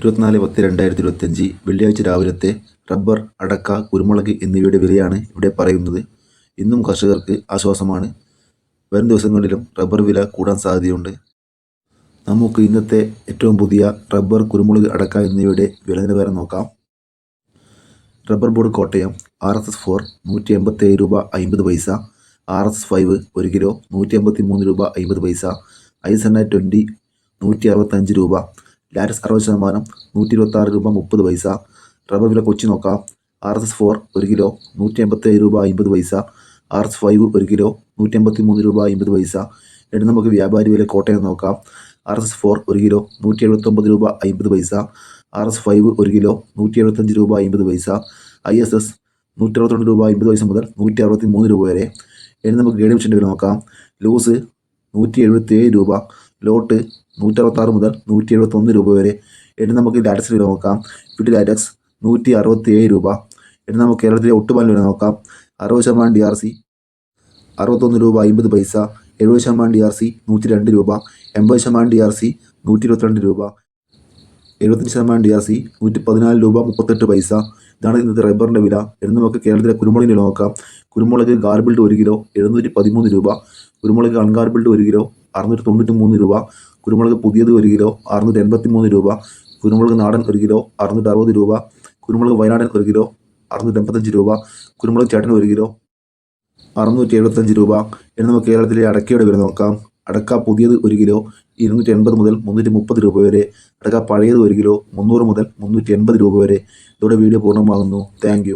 ഇരുപത്തിനാല് പത്ത് രണ്ടായിരത്തി ഇരുപത്തഞ്ച് വെള്ളിയാഴ്ച രാവിലത്തെ റബ്ബർ അടക്ക കുരുമുളക് എന്നിവയുടെ വിലയാണ് ഇവിടെ പറയുന്നത്. ഇന്നും കർഷകർക്ക് ആശ്വാസമാണ്. വരും ദിവസങ്ങളിലും റബ്ബർ വില കൂടാൻ സാധ്യതയുണ്ട്. നമുക്ക് ഇന്നത്തെ ഏറ്റവും പുതിയ റബ്ബർ കുരുമുളക് അടക്ക എന്നിവയുടെ വില നിലവാരം നോക്കാം. Rubber board Kottayam R S S four നൂറ്റി എൺപത്തേഴ് രൂപ അമ്പത് പൈസ ആർ എസ് എസ് ഫൈവ് ഒരു കിലോ നൂറ്റി എൺപത്തി മൂന്ന് രൂപ അമ്പത് പൈസ ഐസെണ്ണ ട്വന്റി നൂറ്റി അറുപത്തഞ്ച് രൂപ ലാറ്റസ് അറുപത് ശതമാനം നൂറ്റി ഇരുപത്താറ് രൂപ മുപ്പത് പൈസ. റബ്ബർ വില കൊച്ചി നോക്കാം. ആർ എസ് എസ് ഫോർ ഒരു കിലോ നൂറ്റി അമ്പത്തേഴ് രൂപ അമ്പത് പൈസ. ആർ എസ് ഫൈവ് ഒരു കിലോ നൂറ്റി എൺപത്തി മൂന്ന് രൂപ അമ്പത് പൈസ. ഇനി നമുക്ക് വ്യാപാരി വില കോട്ടയം നോക്കാം. ആർ എസ് എസ് ഫോർ ഒരു കിലോ നൂറ്റി എഴുപത്തൊമ്പത് രൂപ അമ്പത് പൈസ. ആർ എസ് ഫൈവ് ഒരു കിലോ നൂറ്റി എഴുപത്തഞ്ച് രൂപ അമ്പത് പൈസ. ഐ എസ് എസ് നൂറ്റി അറുപത്തിരണ്ട് രൂപ അമ്പത് പൈസ മുതൽ നൂറ്റി അറുപത്തി മൂന്ന് രൂപ വരെ. ഇനി നമുക്ക് ഗേഡ് മിഷന്റെ വില നോക്കാം. ലൂസ് നൂറ്റി എഴുപത്തി ഏഴ് രൂപ ലോട്ട് നൂറ്റി അറുപത്താറ് മുതൽ നൂറ്റി എഴുപത്തൊന്ന് രൂപ വരെ. ഇനി നമുക്ക് ലാറ്റക്സ് വില നോക്കാം. ഫിഡ് ലാറ്റക്സ് നൂറ്റി അറുപത്തി ഏഴ് രൂപ. ഇനി നമുക്ക് കേരളത്തിലെ ഒട്ടുപാലിന് വില നോക്കാം. അറുപത് ശതമാനം ഡി ആർ സി അറുപത്തൊന്ന് രൂപ അമ്പത് പൈസ എഴുപത് ശതമാനം ഡി ആർ സി നൂറ്റി രണ്ട് രൂപ എൺപത് ശതമാനം ഡി ആർ സി നൂറ്റി ഇരുപത്തിരണ്ട് രൂപ എഴുപത്തഞ്ച് ശതമാനം ഡി ആർ സി നൂറ്റി പതിനാല് രൂപ മുപ്പത്തെട്ട് പൈസ. ഇതാണ് ഇന്നത്തെ റബ്ബറിന്റെ വില. എന്ന് നമുക്ക് കേരളത്തിലെ കുരുമുളകിന് നോക്കാം. കുരുമുളക് ഗാർബിൾഡ് ഒരു കിലോ എഴുന്നൂറ്റി പതിമൂന്ന് രൂപ. കുരുമുളക് അൺഗാർബിൾഡ് ഒരു കിലോ അറുന്നൂറ്റി തൊണ്ണൂറ്റി മൂന്ന് രൂപ കുരുമുളക് പുതിയത് ഒരു കിലോ അറുന്നൂറ്റി എൺപത്തി മൂന്ന് രൂപ കുരുമുളക് നാടൻ ഒരു കിലോ അറുന്നൂറ്റി അറുപത് രൂപ കുരുമുളക് വയനാടൻ ഒരു കിലോ അറുന്നൂറ്റി എൺപത്തഞ്ച് രൂപ കുരുമുളക് ചേട്ടൻ ഒരു കിലോ അറുന്നൂറ്റി എഴുപത്തഞ്ച് രൂപ. ഇനി നമുക്ക് കേരളത്തിലെ അടക്കയുടെ വില നോക്കാം. അടക്ക പുതിയത് ഒരു കിലോ ഇരുന്നൂറ്റി എൺപത് മുതൽ മുന്നൂറ്റി മുപ്പത് രൂപ വരെ. അടക്ക പഴയത് ഒരു കിലോ മുന്നൂറ് മുതൽ മുന്നൂറ്റി എൺപത് രൂപ വരെ. ഇതോടെ വീഡിയോ പൂർണമാകുന്നു. താങ്ക്